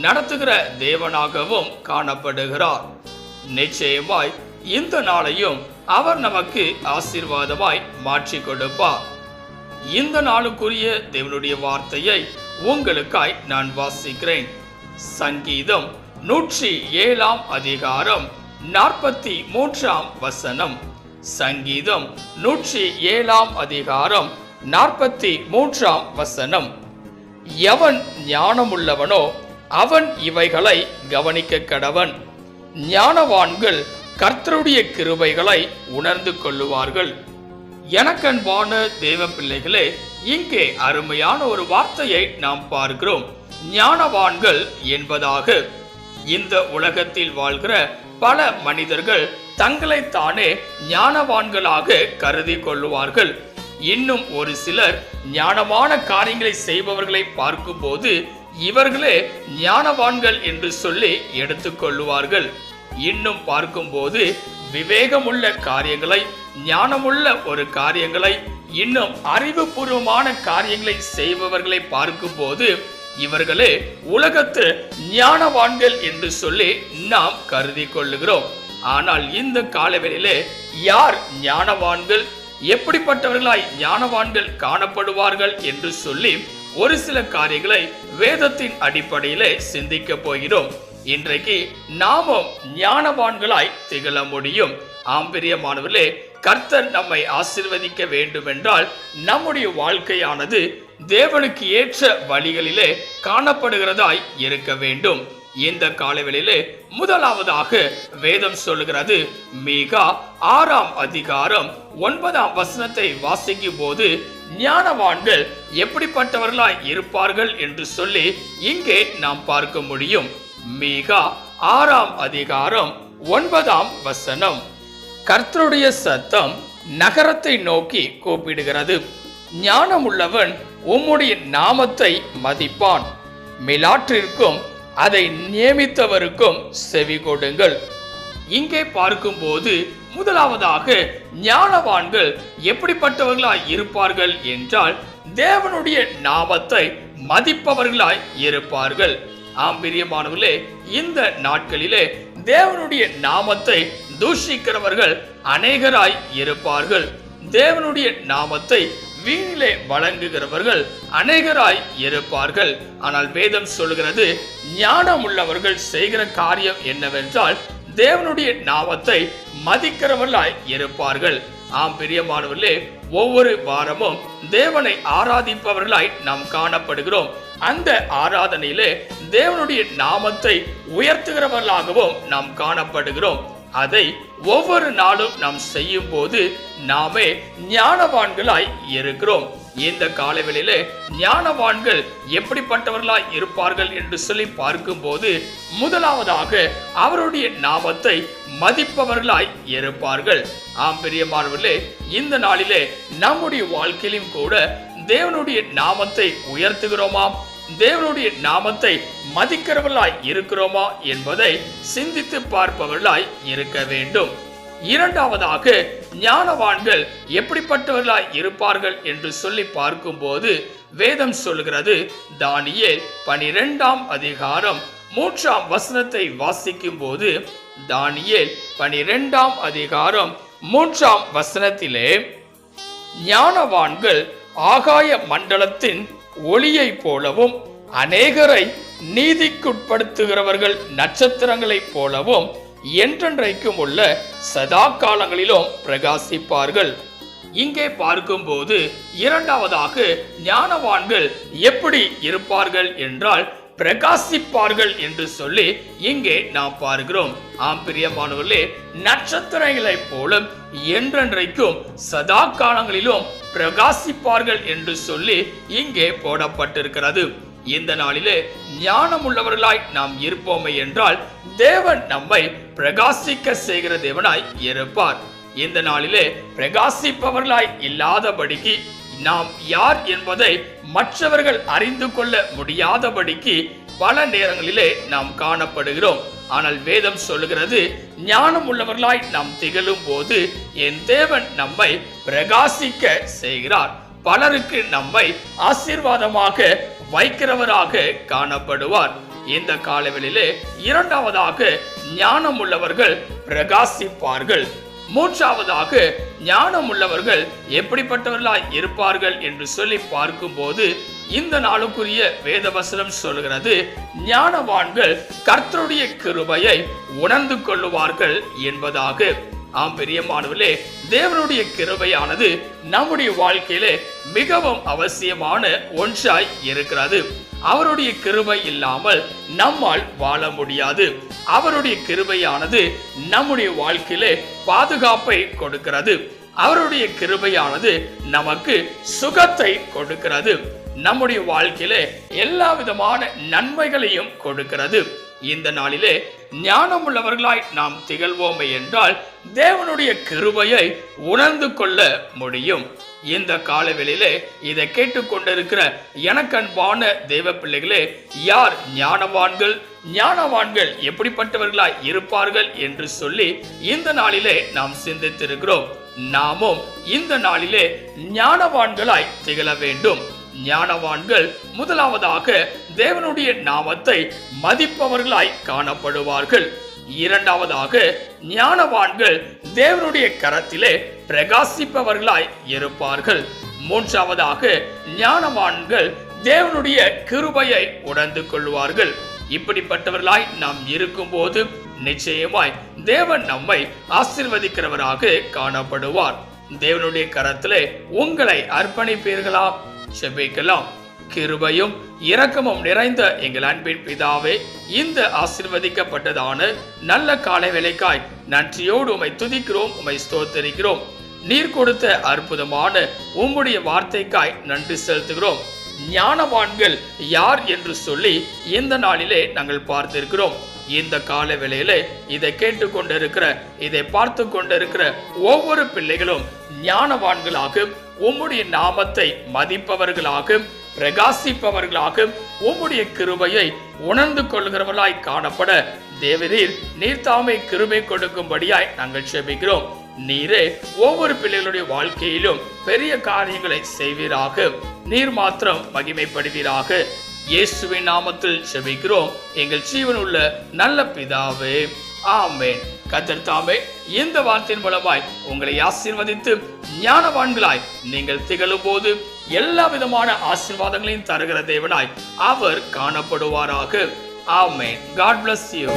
நடத்துகிற தேவனாகவும் காணப்படுகிறார். நிச்சயமாய் இந்த நாளையும் அவர் நமக்கு ஆசீர்வாதமாய் மாற்றி கொடுப்பார். இந்த நாளுக்குரிய தேவனுடைய வார்த்தையை உங்களுக்காய் நான் வாசிக்கிறேன். சங்கீதம் நூற்றி ஏழாம் அதிகாரம் நாற்பத்தி மூன்றாம் வசனம். சங்கீதம் நூற்றி ஏழாம் அதிகாரம் நாற்பத்தி மூன்றாம் வசனம். எவன் ஞானமுள்ளவனோ அவன் இவைகளை கவனிக்க கடவன். ஞானவான்கள் கர்த்தருடைய கிருபைகளை உணர்ந்து கொள்ளுவார்கள். எனக்கன்பான தேவ பிள்ளைகளே இங்கே அருமையான ஒரு வார்த்தையை நாம் பார்க்கிறோம். ஞானவான்கள் என்பதாக இந்த உலகத்தில் வாழ்கிற பல மனிதர்கள் தங்களைத்தானே ஞானவான்களாக கருதி கொள்ளுவார்கள். இன்னும் ஒரு சிலர் ஞானமான காரியங்களை செய்பவர்களை பார்க்கும்போது இவர்களே ஞானவான்கள் என்று சொல்லி எடுத்துக்கொள்ளுவார்கள். இன்னும் பார்க்கும்போது விவேகமுள்ள காரியங்களை ஞானமுள்ள ஒரு காரியங்களை இன்னும் அறிவுபூர்வமான காரியங்களை செய்பவர்களை பார்க்கும்போது இவர்களே உலகத்து ஞானவான்கள் என்று சொல்லி நாம் கருதி கொள்ளுகிறோம். ஆனால் இந்த காலவெளியிலே யார் ஞானவான்கள் எப்படிப்பட்டவர்களாய் ஞானவான்கள் காணப்படுவார்கள் என்று சொல்லி ஒரு சில காரியங்களை வேதத்தின் அடிப்படையிலே சிந்திக்க போகிறோம். இன்றைக்கு நாமும் ஞானவான்களாய் திகழ முடியும். ஆம்பிரியமானவர்களே கர்த்தர் நம்மை ஆசிர்வதிக்க வேண்டும் என்றால் நம்முடைய வாழ்க்கையானது தேவனுக்கு ஏற்ற வழிகளிலே காணப்படுகிறதாய் இருக்க வேண்டும். இந்த காலவெளியிலே முதலாவதாக வேதம் சொல்லுகிறது. மீகா ஆறாம் அதிகாரம் ஒன்பதாம் வசனத்தை வாசிக்கும் போது ஞானவான்கள் எப்படிப்பட்டவர்களாய் இருப்பார்கள்? என்று சொல்லி இங்கே நாம் பார்க்க முடியும். மீகா ஆறாம் அதிகாரம் ஒன்பதாம் வசனம். கர்த்தருடைய சத்தம் நகரத்தை நோக்கி கூப்பிடுகிறது. ஞானமுள்ளவன் உம்முடைய நாமத்தை மதிப்பான். மிலாற்றிற்கும் அதை நியமித்தவருக்கும் செவி கொடுங்கள். இங்கே பார்க்கும்போது முதலாவதாக ஞானவான்கள் எப்படிப்பட்டவர்களாய் இருப்பார்கள் என்றால் தேவனுடைய நாமத்தை மதிப்பவர்களாய் இருப்பார்கள். ஆம் பிரியமானவர்களே இந்த நாட்களிலே தேவனுடைய நாமத்தை தூஷிக்கிறவர்கள் அநேகராய் இருப்பார்கள். தேவனுடைய நாமத்தை வீணிலே வழங்குகிறவர்கள் அநேகராய் இருப்பார்கள். ஆனால் வேதம் சொல்கிறது ஞானம் உள்ளவர்கள் செய்கிற காரியம் என்னவென்றால் தேவனுடைய நாமத்தை மதிக்கிறவர்களாய் இருப்பார்கள். ஆம் பிரியமானவர்களே ஒவ்வொரு வாரமும் தேவனை ஆராதிப்பவர்களாய் நாம் காணப்படுகிறோம். அந்த ஆராதனையிலே தேவனுடைய நாமத்தை உயர்த்துகிறவர்களாகவும் நாம் காணப்படுகிறோம். அதை ஒவ்வொரு நாளும் நாம் செய்யும் போது நாமே ஞானவான்களாய் இருக்கிறோம். இந்த காலவெளியிலே ஞானவான்கள் எப்படிப்பட்டவர்களாய் இருப்பார்கள் என்று சொல்லி பார்க்கும்போது முதலாவதாக அவருடைய நாமத்தை மதிப்பவர்களாய் இருப்பார்கள். ஆம் பிரியமானவர்களே இந்த நாளிலே நம்முடைய வாழ்க்கையிலும் கூட தேவனுடைய நாமத்தை உயர்த்துகிறோமாம். தேவனுடைய நாமத்தை மதிக்கிறவர்களாய் இருக்கிறோமா என்பதை சிந்தித்து பார்ப்பவர்களாய் இருக்க வேண்டும். இரண்டாவதாக ஞானவான்கள் எப்படிப்பட்டவர்களாய் இருப்பார்கள் என்று சொல்லி பார்க்கும்போது வேதம் சொல்கிறது தானியே பனிரெண்டாம் அதிகாரம் மூன்றாம் வசனத்தை வாசிக்கும் போது தானியேல் பனிரெண்டாம் அதிகாரம் மூன்றாம் வசனத்திலே ஞானவான்கள் ஆகாய மண்டலத்தின் ஒளியைப் போலவும் அநேகரை நீதிக்குட்படுத்துகிறவர்கள் நட்சத்திரங்களைப் போலவும் என்றென்றைக்கும் உள்ள சதா காலங்களிலும் பிரகாசிப்பார்கள். இங்கே பார்க்கும்போது இரண்டாவதாக ஞானவான்கள் எப்படி இருப்பார்கள் என்றால் பிரகாசிப்பார்கள் என்று சொல்லி இங்கே நாம் பார்க்கிறோம். ஆம் பிரியமானவர்களே நட்சத்திரங்களைப் போலும் என்றென்றைக்கும் சதா காலங்களிலும் பிரகாசிப்பார்கள் என்று சொல்லி இங்கே போடப்பட்டிருக்கிறது. இந்த நாளிலே ஞானம் உள்ளவர்களாய் நாம் இருப்போமே என்றால் தேவன் நம்மை பிரகாசிக்க செய்கிற தேவனாய் இருப்பார். இந்த நாளிலே பிரகாசிப்பவர்களாய் இல்லாதபடிக்கு நாம் யார் என்பதை மற்றவர்கள் அறிந்து கொள்ள முடியாதபடிக்கு பல நேரங்களிலே நாம் காணப்படுகிறோம். ஆனால் வேதம் சொல்லுகிறது ஞானம் உள்ளவர்களாய் நாம் திகழும் போது என் தேவன் நம்மை பிரகாசிக்க செய்கிறார். பலருக்கு நம்மை ஆசீர்வாதமாக வைக்கிறவராக காணப்படுவார். இந்த காலவெளியிலே இரண்டாவதாக ஞானம் உள்ளவர்கள் பிரகாசிப்பார்கள். மூன்றாவதாக ஞானம் உள்ளவர்கள் எப்படிப்பட்டவர்களாய் இருப்பார்கள் என்று சொல்லி பார்க்கும்போது இந்த நாளுக்குரிய வேதவசனம் சொல்கிறது ஞானவான்கள் கர்த்தருடைய கிருபையை உணர்ந்து கொள்ளுவார்கள் என்பதாக. ஆம் பிரியமானவர்களே தேவனுடைய கிருபையானது நம்முடைய வாழ்க்கையிலே மிகவும் அவசியமான ஒன்றாய் இருக்கிறது. அவருடைய கிருபை இல்லாமல் நம்மால் வாழ முடியாது. அவருடைய கிருபையானது நம்முடைய வாழ்க்கையிலே பாதுகாப்பை கொடுக்கிறது. அவருடைய கிருபையானது நமக்கு சுகத்தை கொடுக்கிறது. நம்முடைய வாழ்க்கையிலே எல்லா விதமான நன்மைகளையும் கொடுக்கிறது. இந்த நாளிலே ஞானம் உள்ளவர்களாய் நாம் திகழ்வோமே என்றால் தேவனுடைய கிருபையை உணர்ந்து கொள்ள முடியும். இந்த காலவெளியிலே இதை கேட்டுக்கொண்டிருக்கிற எனக்கன்பான தெய்வ தேவ பிள்ளைகளே யார் ஞானவான்கள் ஞானவான்கள் எப்படிப்பட்டவர்களாய் இருப்பார்கள் என்று சொல்லி இந்த நாளிலே நாம் சிந்தித்திருக்கிறோம். நாமும் இந்த நாளிலே ஞானவான்களாய் திகழ வேண்டும். ஞானவான்கள் முதலாவதாக தேவனுடைய நாமத்தை மதிப்பவர்களாய் காணப்படுவார்கள். இரண்டாவதாக ஞானவான்கள் தேவனுடைய கரத்திலே பிரகாசிப்பவர்களாய் இருப்பார்கள். மூன்றாவதாக ஞானவான்கள் தேவனுடைய கிருபையை உணர்ந்து கொள்வார்கள். இப்படிப்பட்டவர்களாய் நாம் இருக்கும்போது நிச்சயமாய் தேவன் நம்மை ஆசிர்வதிக்கிறவராக காணப்படுவார். தேவனுடைய கரத்திலே உங்களை அர்ப்பணிப்பீர்களா செபிக்கலாம். கிருபையும் இரக்கமும் நிறைந்த எங்கள் அன்பின் பிதாவே இந்த ஆசிர்வதிக்கப்பட்டதான நல்ல காலை வேலைக்காய் நன்றியோடு உமை துதிக்கிறோம் உமை ஸ்தோத்தரிக்கிறோம். நீர் கொடுத்த அற்புதமான உம்முடைய வார்த்தைக்காய் நன்றி செலுத்துகிறோம். ஞானவான்கள் யார் என்று சொல்லி இந்த நாளிலே நாங்கள் பார்த்திருக்கிறோம். இந்த கால வேளையிலே இதை கேட்டு கொண்டிருக்கிற இதை பார்த்து கொண்டிருக்கிற ஒவ்வொரு பிள்ளைகளும் ஞானவான்களாக உம்முடைய நாமத்தை மதிப்பவர்களாக பிரகாசிப்பவர்களாக உம்முடைய கிருபையை உணர்ந்து கொள்கிறவர்களாய் காணப்பட தேவரீர் நீர் தாமே கிருபை கொடுக்கும்படியாய் நாங்கள் செபிக்கிறோம். நீரே ஒவ்வொரு பிள்ளைகளுடைய வாழ்க்கையிலும் பெரிய காரியங்களை செய்வீராக. நீர் மாத்திரம் மகிமைப்படுவீராக. இயேசுவின் நாமத்தில் செபிக்கிறோம் எங்கள் ஜீவன் உள்ள நல்ல பிதாவே ஆமேன். கத்தர் தாமே இந்த வார்த்தையின் மூலமாய் உங்களை ஆசீர்வதித்து ஞானவான்களாய் நீங்கள் திகழும் போது எல்லா விதமான ஆசீர்வாதங்களையும் தருகிற தேவனாய் அவர் காணப்படுவாராக. ஆமேன். God bless you